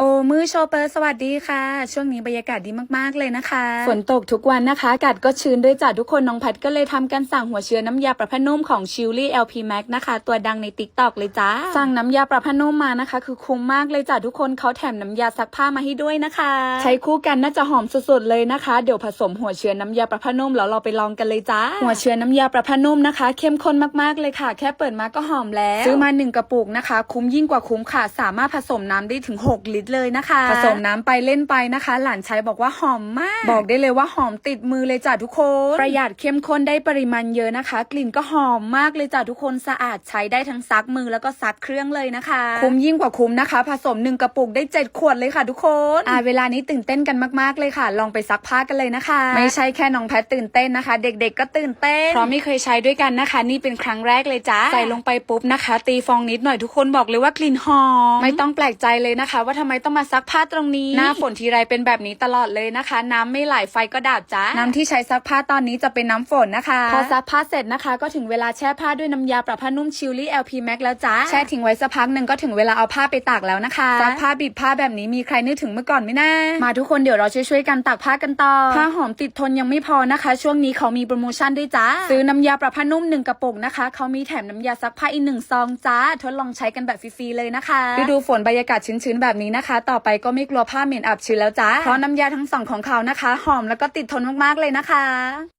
โอ้มือโชเปอร์สวัสดีค่ะ ช่วงนี้บรรยากาศดีมากๆเลยนะคะ ฝนตกทุกวันนะคะ อากาศก็ชื้นด้วยจ้ะทุกคนน้องแพัดก็เลยทำการสั่งหัวเชื้อน้ำยาปรับผ้านุ่มของชิลลี่ LP Max นะคะ ตัวดังใน Tik t o อกเลยจ้าสั่งน้ำยาปรับผ้านุ่มมานะคะ คือคุ้มมากเลยจ้ะทุกคนเขาแถมน้ำยาซักผ้ามาให้ด้วยนะคะ ใช้คู่กันน่าจะหอมสุดๆเลยนะคะ เดี๋ยวผสมหัวเชื้อน้ำยาปรับผ้านุ่มแล้วเราไปลองกันเลยจ้าหัวเชื้อน้ำยาปรับผ้านุ่มนะคะ เข้มข้นมากๆเลยค่ะ แค่เปิดมาก็หอมแล้วซื้อมาหนึ่งกระปุกนะคะ คุ้มยิ่งกว่าคุ้มค่ะสามารถผสมน้ำได้ถึง 6 ลิตรเลยนะคะ ผสมน้ำไปเล่นไปนะคะ หลานชายบอกว่าหอมมาก บอกได้เลยว่าหอมติดมือเลยจ้ะทุกคน ประหยัดเข้มข้นได้ปริมาณเยอะนะคะ กลิ่นก็หอมมากเลยจ้ะทุกคนสะอาดใช้ได้ทั้งซักมือแล้วก็ซักเครื่องเลยนะคะ คุ้มยิ่งกว่าคุ้มนะคะ ผสมหนึ่งกระปุกได้ 7 ขวดเลยค่ะทุกคนอ่าเวลานี้ตื่นเต้นกันมากๆเลยค่ะ ลองไปซักผ้ากันเลยนะคะ ไม่ใช่แค่น้องแพทตื่นเต้นนะคะ เด็กๆก็ตื่นเต้นเพราะไม่เคยใช้ด้วยกันนะคะ นี่เป็นครั้งแรกเลยจ้าใส่ลงไปปุ๊บนะคะ ตีฟองนิดหน่อยทุกคนบอกเลยว่ากลิ่นหอมไม่ต้องแปลกใจเลยนะคะ ว่าทำไมต้องมาซักผ้าตรงนี้ หน้าฝนทีไรเป็นแบบนี้ตลอดเลยนะคะ น้ำไม่ไหลไฟก็ดับจ้าน้ำที่ใช้ซักผ้าตอนนี้จะเป็นน้ำฝนนะคะ พอซักผ้าเสร็จนะคะ ก็ถึงเวลาแช่ผ้าด้วยน้ำยาปรับผ้านุ่มชิลลี่ LP Max แล้วจ้าแช่ทิ้งไว้สักพักหนึ่งก็ถึงเวลาเอาผ้าไปตากแล้วนะคะซักผ้าบีบผ้าแบบนี้มีใครนึกถึงเมื่อก่อนไหมนะมาทุกคนเดี๋ยวเราช่วยๆกันตากผ้ากันต่อผ้าหอมติดทนยังไม่พอนะคะ ช่วงนี้เขามีโปรโมชั่นด้วยจ้าซื้อน้ำยาปรับผ้านุ่มหนึ่งกระปุกนะคะเขามีแถมน้ำยาซักผ้าอีกหนึ่งซองจ้าทดลองใช้กันแบบฟรีๆเลยนะคะฤดูฝนบรรยากาศชื้นๆแบบนี้นะคะ ต่อไปก็ไม่กลัวผ้าเหม็นอับชื้นแล้วจ้าเพราะน้ำยาทั้งสองของเขานะคะ หอมแล้วก็ติดทนมากๆเลยนะคะ